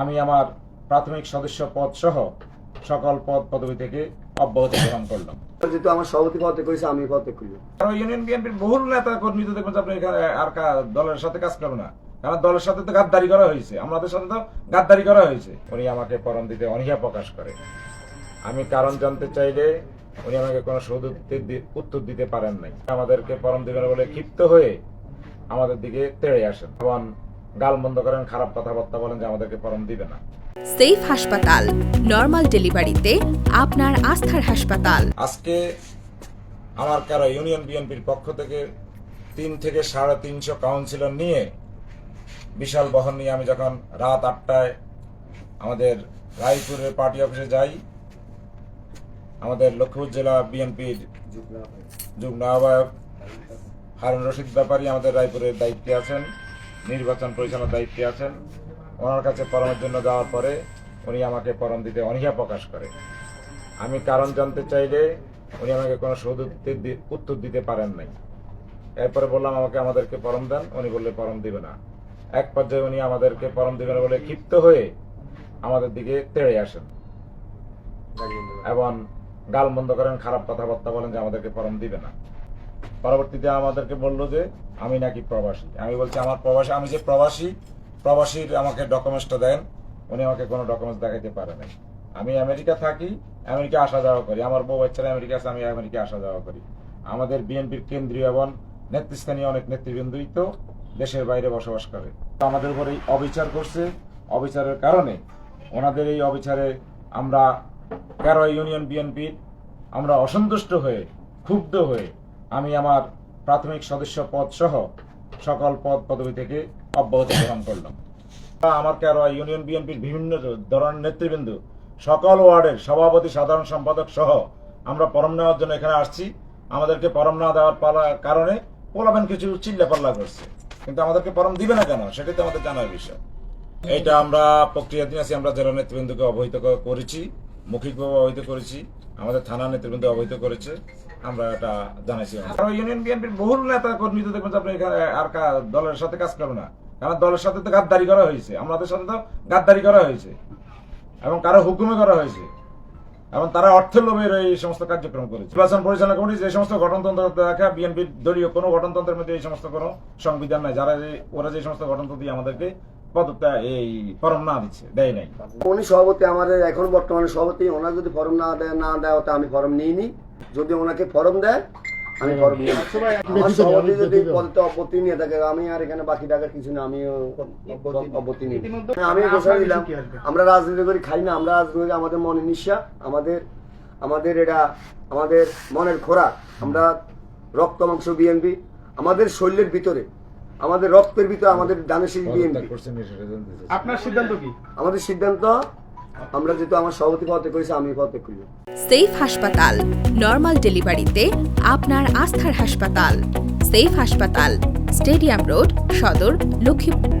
আমি আমার প্রাথমিক সদস্য পদ সহ সকল পদ পদবি থেকে অব্যাহতি গ্রহণ করলাম। যেহেতু আমার সভাপতি পদে করেছে আমি পদে করলাম। কারণ ইউনিয়ন বিএনপির বহু নেতা কর্মী তো দেখবেন আপনি এখানে আর দলের সাথে কাজ করবে না। কারণ দলের সাথে তো গাদ্দারি করা হয়েছে। আমাদের সাথে তো গাদ্দারি করা হয়েছে। উনি আমাকে পরম দিতে অনীহা প্রকাশ করে। আমি কারণ জানতে চাইলে উনি আমাকে কোনো সদুত্তর উত্তর দিতে পারেন নাই। আমাদেরকে পরম দিবেন বলে ক্ষিপ্ত হয়ে আমাদের দিকে তেড়ে আসেন। এবং গাল বন্ধ করেন খারাপ কথাবার্তা বলেন যে আমাদেরকে পরম দিবে না। সেফ হাসপাতাল নর্মাল ডেলিভারিতে আপনার আস্থার হাসপাতাল। আজকে আমার কারও ইউনিয়ন বিএনপির পক্ষ থেকে তিন থেকে সাড়ে তিনশো কাউন্সিলর নিয়ে বিশাল বহন নিয়ে আমি যখন রাত আটটায় আমাদের রায়পুরের পার্টি অফিসে যাই আমাদের লক্ষ্মীপুর জেলা বিএনপির যুগ্ম আহ্বায়ক হারুন রশিদ ব্যাপারী আমাদের রায়পুরের দায়িত্বে আছেন। নির্বাচন পরিচালনার দায়িত্বে আছেন। ওনার কাছে পরমের জন্য যাওয়ার পরে উনি আমাকে পরম দিতে অনীহা প্রকাশ করে। আমি কারণ জানতে চাইলে উনি আমাকে কোনো সদুত্তর দি- উত্তর দিতে পারেন নাই। এরপরে বললাম আমাকে আমাদেরকে পরম দেন। উনি বললে পরম দিবে না। এক পর্যায়ে উনি আমাদেরকে পরম দিবে না বলে ক্ষিপ্ত হয়ে আমাদের দিকে তেড়ে আসেন। এবং গাল বন্ধ করেন খারাপ কথাবার্তা বলেন যে আমাদেরকে পরম দিবে না। পরবর্তীতে আমাদেরকে বলল যে, আমি নাকি প্রবাসী। আমি বলছি, আমার প্রবাসী, আমি যে প্রবাসী, প্রবাসীর আমাকে ডকুমেন্টসটা দেন, উনি আমাকে কোনো ডকুমেন্টস দেখাইতে পারে নাই। আমি আমেরিকা থাকি, আমেরিকা আসা যাওয়া করি। আমার বউ বাচ্চারা আমেরিকা আছে, আমি আমেরিকা আসা যাওয়া করি। আমাদের বিএনপির কেন্দ্রীয় এবং নেতৃস্থানীয় অনেক নেতৃবৃন্দই তো দেশের বাইরে বসবাস করে। তো আমাদের উপর এই অবিচার করছে। অবিচারের কারণে ওনাদের এই অবিচারে আমরা তেরো ইউনিয়ন বিএনপির, আমরা অসন্তুষ্ট হয়ে, ক্ষুব্ধ হয়ে আমি আমার প্রাথমিক সদস্য পদ সহ সকল পদ পদবি থেকে অব্যাহতি গ্রহণ করলাম। আমার তেরো ইউনিয়ন বিএনপির বিভিন্ন ধরনের নেতৃবৃন্দ, সকল ওয়ার্ডের সভাপতি, সাধারণ সম্পাদক সহ আমরা পরম নেওয়ার জন্য এখানে আসছি। আমাদেরকে পরম না দেওয়ার পালা- কারণে পোলাবেন কিছু চিল্লা পাল্লা করছে। কিন্তু আমাদেরকে পরম দিবে না কেন? সেটাই তো আমাদের জানার বিষয়। এইটা আমরা প্রক্রিয়াধীন আছি, আমরা জেলা নেতৃবৃন্দকে অবহিত করেছি, মৌখিকভাবে অবহিত করেছি। আমাদের থানা নেতৃবৃন্দ অবহিত করেছে। আমরা এটা জানাইছি। কারণ ইউনিয়ন বিএনপির বহু নেতা কর্মী তো দেখবেন আপনি এখানে আর দলের সাথে কাজ করবে না। কারণ দলের সাথে তো গাদ্দারি করা হয়েছে। আমাদের সাথে তো গাদ্দারি করা হয়েছে। এবং কারও হুকুমে করা হয়েছে। এবং তারা অর্থের লোভের এই সমস্ত কার্যক্রম করেছে। নির্বাচন পরিচালনা কমিটি যে সমস্ত গঠনতন্ত্র দেখা বিএনপির দলীয় কোনো গঠনতন্ত্রের মধ্যে এই সমস্ত কোনো সংবিধান নাই। যারা ওরা যে সমস্ত গঠনতন্ত্র দিয়ে আমাদেরকে পদত্যাগ এই ফরম না দিচ্ছে দেয় নাই। উনি সভাপতি আমাদের এখন বর্তমানে সভাপতি ওনার যদি ফর্ম না দেয় না দেয় ওটা আমি ফর্ম নিইনি। যদি ওনাকে ফর্ম দেয় আমি ফর্ম নিই আমার সভাপতি যদি পদে অপত্তি নিয়ে থাকে আমি আর এখানে বাকি টাকার কিছু না আমি অপত্তি নিই আমি ঘোষণা দিলাম আমরা রাজনীতি করি খাই না আমরা রাজনীতি আমাদের মনে নিঃশ্বাস আমাদের আমাদের এটা আমাদের মনের খোরাক। আমরা রক্ত মাংস বিএনপি আমাদের শরীরের ভিতরে আমাদের রক্তের ভিতরে আমাদের বিএনপি। চাচ্ছি। আপনার সিদ্ধান্ত কি? আমাদের সিদ্ধান্ত আমরা যেহেতু আমার সভাপতি পদে করেছি আমি পদে করি। সেফ হাসপাতাল নর্মাল ডেলিভারিতে আপনার আস্থার হাসপাতাল। সেফ হাসপাতাল স্টেডিয়াম রোড সদর লক্ষ্মীপুর।